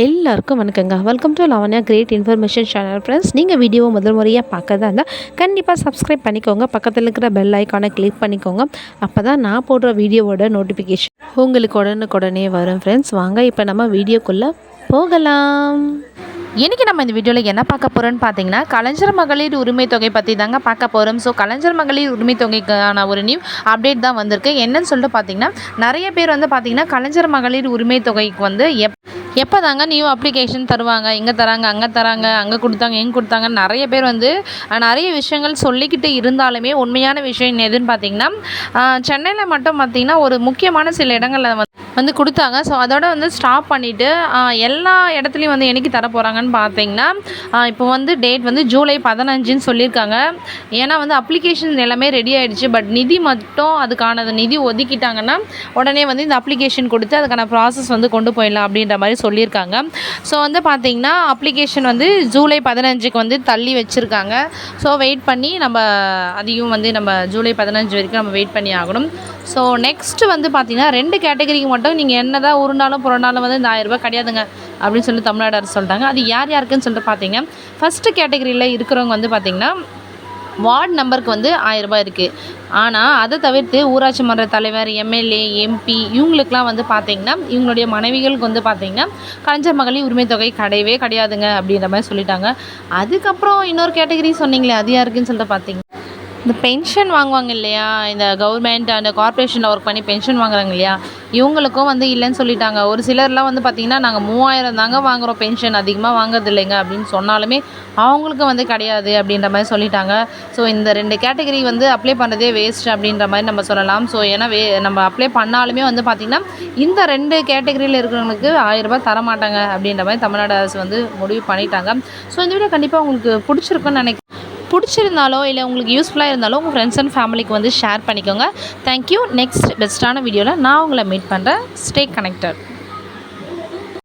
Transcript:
எல்லாருக்கும் வணக்கங்க. Welcome to Lavanya great information channel friends நீங்கள் வீடியோ முதல் முறையாக பார்க்கறதா இருந்தால் கண்டிப்பாக சப்ஸ்கிரைப் பண்ணிக்கோங்க. பக்கத்தில் இருக்கிற பெல் ஐக்கானை கிளிக் பண்ணிக்கோங்க. அப்போ தான் நான் போடுற வீடியோவோட நோட்டிஃபிகேஷன் உங்களுக்கு உடனுக்குடனே வரும் ஃப்ரெண்ட்ஸ் வாங்க இப்போ நம்ம வீடியோக்குள்ளே போகலாம். இன்றைக்கி நம்ம இந்த வீடியோவில் என்ன பார்க்க போகிறோம்னு பார்த்தீங்கன்னா கலைஞர் மகளிர் உரிமை தொகை பற்றி தாங்க பார்க்க போகிறோம் ஸோ கலைஞர் மகளிர் உரிமை தொகைக்கான ஒரு நியூ அப்டேட் தான் வந்திருக்கு. என்னன்னு சொல்லிட்டு பார்த்தீங்கன்னா நிறைய பேர் வந்து பார்த்தீங்கன்னா கலைஞர் மகளிர் உரிமை தொகைக்கு வந்து எப் எப்போ தாங்க நியூ அப்ளிகேஷன் தருவாங்க? இங்கே தராங்க அங்கே தராங்க அங்கே கொடுத்தாங்க எங்கே கொடுத்தாங்க நிறைய பேர் வந்து நிறைய விஷயங்கள் சொல்லிக்கிட்டு இருந்தாலுமே உண்மையான விஷயம் எதுன்னு பார்த்தீங்கன்னா சென்னையில் மட்டும் பார்த்தீங்கன்னா ஒரு முக்கியமான சில இடங்களில் வந்து வந்து கொடுத்தாங்க. ஸோ அதோட வந்து ஸ்டாப் பண்ணிவிட்டு எல்லா இடத்துலையும் வந்து என்னைக்கு தர போகிறாங்கன்னு பார்த்தீங்கன்னா இப்போ வந்து டேட் வந்து ஜூலை பதினஞ்சுன்னு சொல்லியிருக்காங்க. ஏன்னா வந்து அப்ளிகேஷன் எல்லாமே ரெடி ஆகிடுச்சு பட் நிதி மட்டும் அதுக்கான நிதி ஒதுக்கிட்டாங்கன்னா உடனே வந்து இந்த அப்ளிகேஷன் கொடுத்து அதுக்கான ப்ராசஸ் வந்து கொண்டு போயிடலாம் அப்படின்ற மாதிரி சொல்லியிருக்காங்க. ஸோ வந்து பார்த்தீங்கன்னா அப்ளிகேஷன் வந்து ஜூலை பதினஞ்சுக்கு வந்து தள்ளி வச்சுருக்காங்க. ஸோ வெயிட் பண்ணி நம்ம அதையும் வந்து நம்ம ஜூலை பதினஞ்சு வரைக்கும் நம்ம வெயிட் பண்ணி ஆகணும். ஸோ நெக்ஸ்ட்டு வந்து பார்த்திங்கன்னா ரெண்டு கேட்டகரிக்கு மட்டும் நீங்கள் என்ன தான் உருண்டாலும் புரண்டாலும் வந்து இந்த ஆயிரம் ரூபாய் கிடையாதுங்க அப்படின்னு சொல்லி தமிழ்நாடு அரசு சொல்லிட்டாங்க. அது யார் யாருக்குன்னு சொல்லிட்டு பார்த்தீங்க. ஃபஸ்ட்டு கேட்டகரியில் இருக்கிறவங்க வந்து பார்த்திங்கன்னா வார்டு நம்பருக்கு வந்து ஆயிரம் ரூபாய் இருக்குது ஆனால் அதை தவிர்த்து ஊராட்சி மன்ற தலைவர் எம்எல்ஏ எம்பி இவங்களுக்குலாம் வந்து பார்த்திங்கன்னா இவங்களுடைய மனைவிகளுக்கு வந்து பார்த்திங்கன்னா கலைஞர் மகளிர் உரிமை தொகை கிடையவே கிடையாதுங்க அப்படின்ற மாதிரி சொல்லிட்டாங்க. அதுக்கப்புறம் இன்னொரு கேட்டகரி சொன்னீங்களே அது யாருக்குன்னு சொல்லிட்டு பார்த்திங்க இந்த பென்ஷன் வாங்குவாங்க இல்லையா? இந்த கவர்மெண்ட் அந்த கார்ப்பரேஷனில் ஒர்க் பண்ணி பென்ஷன் வாங்குறாங்க இல்லையா? இவங்களுக்கும் வந்து இல்லைன்னு சொல்லிட்டாங்க. ஒரு சிலர்லாம் வந்து பார்த்திங்கன்னா நாங்கள் மூவாயிரம் தாங்க வாங்குகிறோம் பென்ஷன் அதிகமாக வாங்குறது இல்லைங்க அப்படின்னு சொன்னாலுமே அவங்களுக்கு வந்து கிடையாது அப்படின்ற மாதிரி சொல்லிட்டாங்க. ஸோ இந்த ரெண்டு கேட்டகரி வந்து அப்ளை பண்ணுறதே வேஸ்ட் அப்படின்ற மாதிரி நம்ம சொல்லலாம். ஸோ ஏன்னா வே நம்ம அப்ளை பண்ணாலுமே வந்து பார்த்திங்கன்னா இந்த ரெண்டு கேட்டகரியில் இருக்கிறவங்களுக்கு ஆயிரரூபா தரமாட்டாங்க தர மாட்டாங்க அப்படின்ற மாதிரி தமிழ்நாடு அரசு வந்து முடிவு பண்ணிட்டாங்க. ஸோ இந்த வீடியோ கண்டிப்பாக உங்களுக்கு பிடிச்சிருக்குன்னு நினைக்கிறேன். பிடிச்சிருந்தாலோ இல்லை உங்களுக்கு யூஸ்ஃபுல்லாக இருந்தாலோ உங்கள் ஃப்ரெண்ட்ஸ் அண்ட் ஃபேமிலிக்கு வந்து ஷேர் பண்ணிக்கோங்க. தேங்க்யூ நெக்ஸ்ட் பெஸ்ட்டான வீடியோவில் நான் உங்களை மீட் பண்ணுறேன் ஸ்டே கனெக்டட்